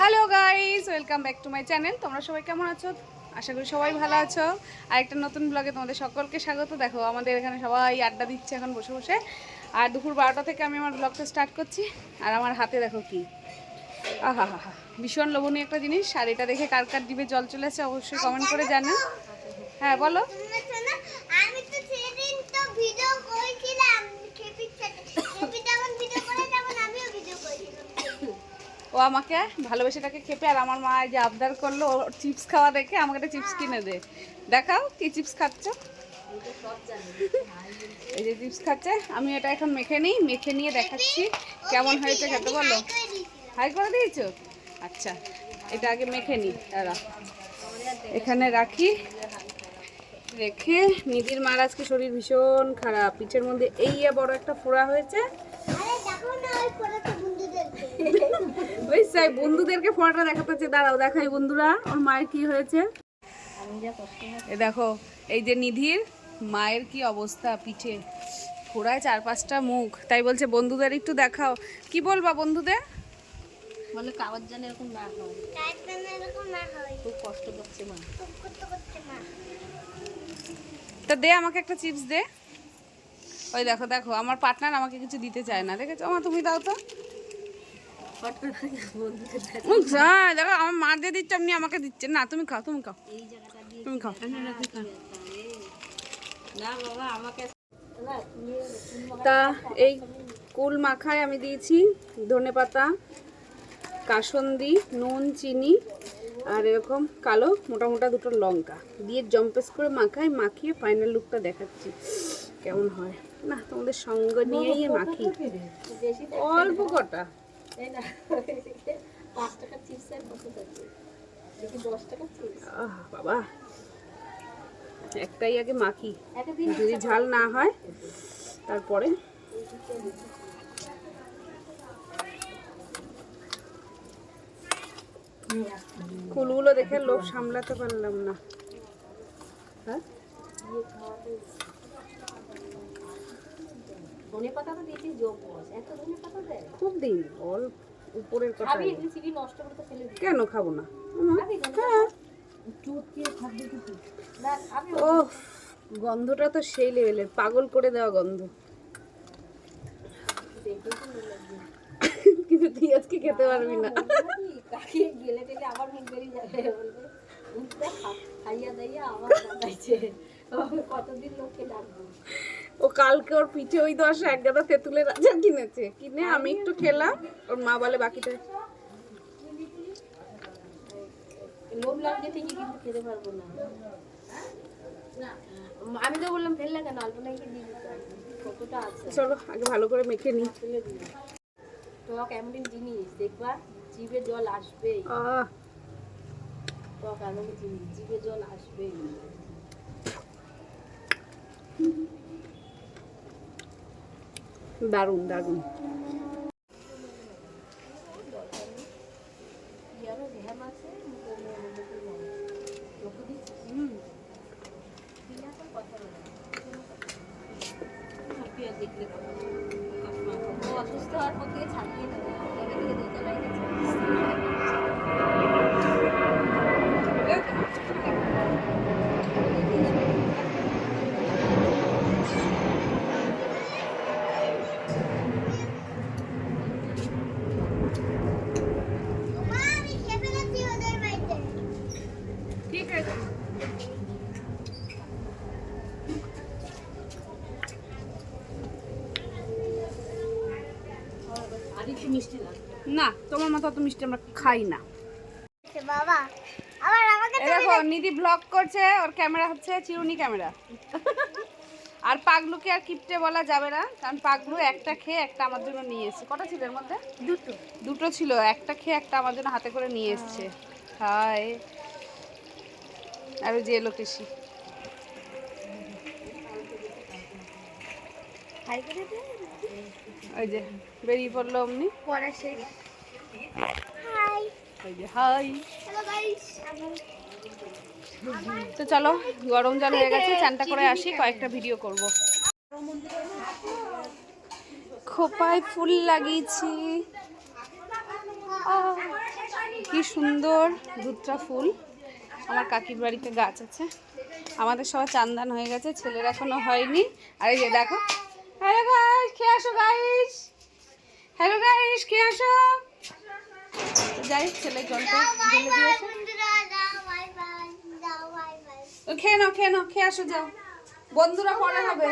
Hello guys welcome back to my channel তোমরা সবাই কেমন আছো? আশা করি সবাই ভালো আছো। আর একটা নতুন ব্লগে তোমাদের সকলকে স্বাগত। দেখো, আমাদের এখানে সবাই আড্ডা দিচ্ছে এখন বসে বসে। আর দুপুর বারোটা থেকে আমি আমার ব্লগটা স্টার্ট করছি। আর আমার হাতে দেখো কি। আহা, হা ভীষণ লোভনীয় একটা জিনিস। আর এটা দেখে কার কার ডিবে জল চলে আসে অবশ্যই কমেন্ট করে জানেন হ্যাঁ বলো আমি তো সেদিন তো ভিডিও করেছিলাম খেপির সাথে খেপি যেমন ভিডিও করে তেমন আমিও ভিডিও করেছিলাম ও আমাকে ভালোবেসে তাকে খেপে আর আমার মা যে আবদার করল ওর চিপস খাওয়া দেখে আমাকে একটা চিপস কিনে দে। দেখাও কি চিপস খাচ্ছ। এই যে চিপস খাচ্ছে, আমি এটা এখন মেখে নিই, মেখে নিয়ে দেখাচ্ছি কেমন হয়েছে, খেতে বলো। হাই করে দিয়েছ? আচ্ছা এটা আগে মেখে নিই দাঁড়া। এখানে রাখি। রেখে নিধির মার আজকে শরীর ভীষণ খারাপ, পিঠের মধ্যে এই বড় একটা ফোড়া হয়েছে। ওই ফটোটা বন্ধুদেরকে ওই সাই বন্ধুদেরকে ফোড়াটা দেখাতে হচ্ছে। দাঁড়াও দেখাই বন্ধুরা ওর মায়ের কি হয়েছে। এ দেখো এই যে নিধির মায়ের কি অবস্থা পিঠে। ফোড়ায় চার পাঁচটা মুখ। তাই বলছে বন্ধুদের একটু দেখাও। কি বলবা বন্ধুদের? বলে কাগজ যেন এরকম না হয়। না খুব কষ্ট করছে মা। তা দে আমাকে একটা চিপস দে। ওই দেখো দেখো আমার পার্টনার আমাকে কিছু দিতে চায় না দেখেছ? আমার তুমি দাও তো। হ্যাঁ, দেখো আমার মা দিয়ে দিচ্ছে আপনি আমাকে দিচ্ছে না তুমি খাও তুমি খাও। তুমি খাও। না বাবা আমাকে তা এই কুল মাখায় আমি দিয়েছি ধনে পাতা কাসন্দি নুন চিনি আর এরকম কালো মোটা মোটা দুটো লঙ্কা। দিয়ে জম্পেস করে মাখায় মাখিয়ে ফাইনাল লুকটা দেখাচ্ছি। কেমন হয়। না তোমাদের সঙ্গ নিয়েই মাখি। অল্প কটা। তাই না পাঁচ টাকার চিপসের কত আছে দেখি দশ টাকার চিপস বাবা একটাই আগে মাখি। যদি ঝাল না হয় তারপরে? ফুলগুলো দেখে লোভ সামলাতে পারলাম না। হ্যাঁ? ধনে পাতা তো দিয়েছিস যোগ এত ধনে পাতা দেয়? খুব দিন অল উপরের কথা খাবি এগুলো চিবি নষ্ট করে তো ফেলে দিই কেন খাব না? হ্যাঁ। চুটকে থাকবে কিছু না আমি ও গন্ধটা তো সেই লেভেলের পাগল করে দেওয়া গন্ধ। কিন্তু তুই আজকে খেতে পারবি না কাকে গেলে টেলে আবার মুখ বেরিয়ে যাবে বলবে? খাইয়া দাইয়া আবার কতদিন লোককে কালকে ওর পিঠে ওই দশ এক গাদা তেঁতুলের রাজা কিনেছে। কিনে আমি একটু খেলাম ওর মা বলে বাকিটা লোভ লাগছে ঠিকই কিন্তু খেতে পারব না। আমি তো বললাম ফেললে কেন? অল্প নাকি দিয়ে দিতে কতটা আছে? চলো আগে ভালো করে মেখে নি। ফেলে দিই। টক এমন জিনিস দেখবা জিভে জল আসবে টক এমন জিনিস জিভে জল আসবেই দারুণ দারুণ ইয়ারও ধ্যান আছে মুখে মুখে নয়। লোকে দিচ্ছে হুম পিঁয়াজ আর কথা বলে না। আর দারুণ। দেখলে অসুস্থ হওয়ার পর না তোমার মতো অত মিষ্টি আমরা খাই না। বাবা আবার আমাকে দেখো নিধি ব্লগ করছে ওর ক্যামেরা হচ্ছে চিরুনি ক্যামেরা আর পাগলুকে আর কিপটে বলা যাবে না কারণ পাগলু একটা খেয়ে একটা আমার জন্য নিয়ে এসেছে। কটা ছিল এর মধ্যে? দুটো। দুটো ছিল একটা খেয়ে একটা আমার জন্য হাতে করে নিয়ে এসেছে। হাই আর ওই যে এলো কেশি হাই করে দে ওই যে বেরিয়ে পড়ল অমনি। হাই। ওই যে হাই। তো চলো গরম জল হয়ে গেছে চানটা করে আসি কয়েকটা ভিডিও করব। খোপায় ফুল লাগিয়েছি। কি সুন্দর ধুত্রা ফুল। আমার কাকির বাড়িতে গাছ আছে। আমাদের সবাই চান্দান হয়ে গেছে, ছেলের এখনও হয়নি। আর এই যে দেখো, হ্যালো গাইস খেয়ে আসো গাইস হ্যালো গাইস খেয়ে আসো যাই ছেলে জলটা ঢেলে দিয়েছে। খেয়ে নাও খেয়ে নাও, খেয়ে আসো, যাও। বন্ধুরা পরে হবে।